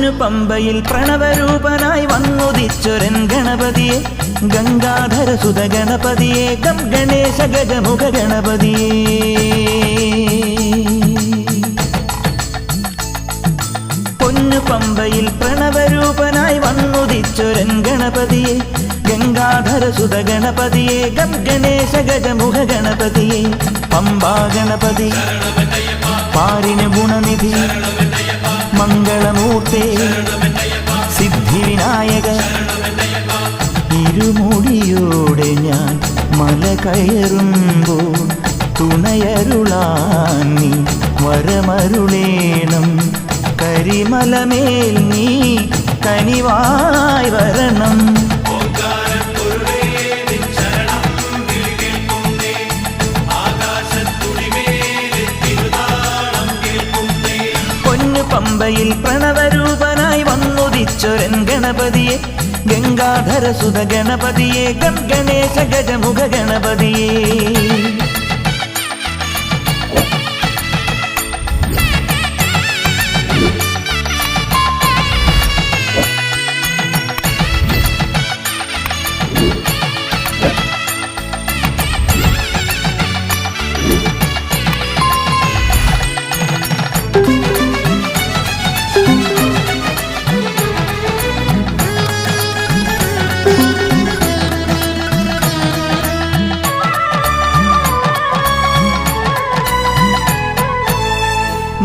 പൊന്നു പമ്പയിൽ പ്രണവരൂപനായി വന്നുദിച്ചൊരൻ ഗണപതിയെ. ഗംഗാധര സുത ഗണപതിയെ ഗം ഗണേശ ഗജമുഖ ഗണപതിയെ. പൊന്നു പമ്പയിൽ പ്രണവരൂപനായി വന്നുദിച്ചൊരൻ ഗണപതിയെ. ഗംഗാധര സുത ഗണപതിയെ ഗം ഗണേശ ഗജമുഖ ഗണപതിയെ. പമ്പാ ഗണപതി പാരിന് ഗുണനിധി. മംഗളമൂർത്തേ സിദ്ധിവിനായക ഇരുമുടിയോടെ ഞാൻ മല കയറുമ്പോൾ തുണയരുളാൻ നീ വരമരുളേണം. കരിമലമേൽ നീ കനിവായി വരണം. പമ്പയിൽ പ്രണവരൂപനായി വന്നുദിച്ചൊരൻ ഗണപതിയെ. ഗംഗാധര സുത ഗണപതിയെ ഗംഗണേശ ഗജമുഖ ഗണപതിയെ.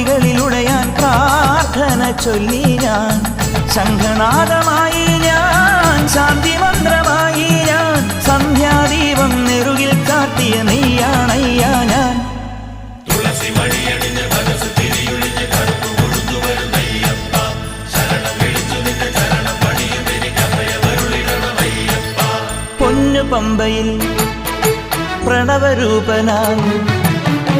പടികളിലുടയാൻ പ്രാർത്ഥന ചൊല്ലി ഞാൻ. ശംഖനാഥമായി ഞാൻ ശാന്തി മന്ത്രമായി ഞാൻ സന്ധ്യാദീപം നെറുകിൽ കാട്ടിയ നെയ്യാണയ്യ ഞാൻ. തുളസി പൊന്നു പമ്പയിൽ പ്രണവരൂപനായി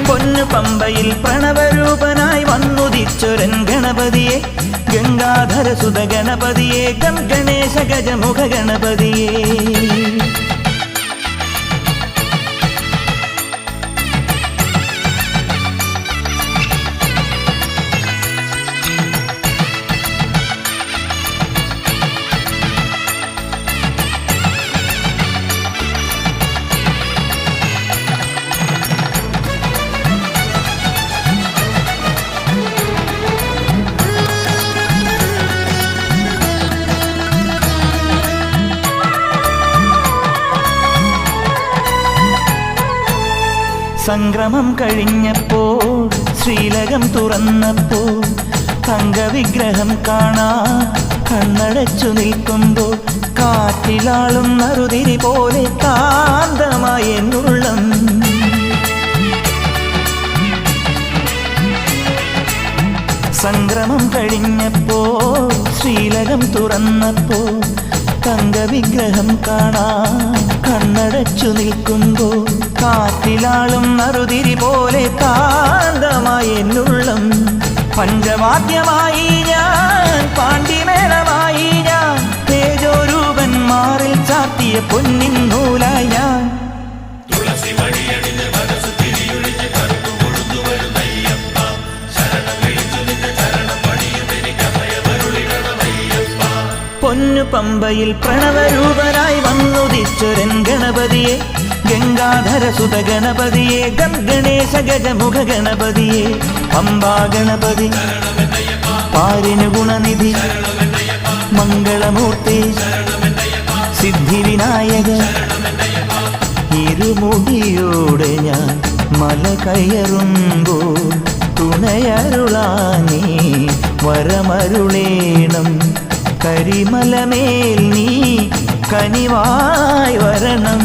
പൊന്നു പമ്പയിൽ പ്രണവരൂപനായി വന്നുദിച്ചൊരൻ ഗണപതിയെ. ഗംഗാധര സുത ഗണപതിയെ ഗം ഗണേശ ഗജമുഖ ഗണപതിയെ. സംക്രമം കഴിഞ്ഞപ്പോൾ ശ്രീലകം തുറന്നപ്പോൾ തങ്കവിഗ്രഹം കാണാ കണ്ണടച്ചു നിൽക്കുമ്പോൾ കാറ്റിലാളും നറുതിരി പോലെ കാന്തമായി എന്നുള്ളം. സംക്രമം കഴിഞ്ഞപ്പോൾ ശ്രീലകം തുറന്നപ്പോൾ തങ്കവിഗ്രഹം കാണാൻ കണ്ണടച്ചു നിൽക്കുമ്പോൾ കാറ്റിലാളും നറുതിരി പോലെ കാന്തമായി എന്നുള്ളം. പഞ്ചവാദ്യമായി ഞാൻ പാണ്ഡിമേളമായി ഞാൻ തേജോരൂപൻ മാറിൽ ചാത്തിയ പൊന്നിൻ പൊന്നു പമ്പയിൽ പ്രണവരൂപനായി വന്നുദിച്ചൊരൻ ഗണപതിയെ. ഗംഗാധര സുത ഗണപതിയെ ഗദ്ഗണേശ ഗണേശ ഗജമുഖ ഗണപതിയെ. പമ്പാ ഗണപതി പാരിന് ഗുണനിധി മംഗളമൂർത്തി സിദ്ധിവിനായക. ഇരുമുടിയോടെ ഞാൻ മല കയറുമ്പോൾ തുണയരുളാനീ വരമരുളേണം. കരിമലമേൽ നീ കനിവായി വരണം.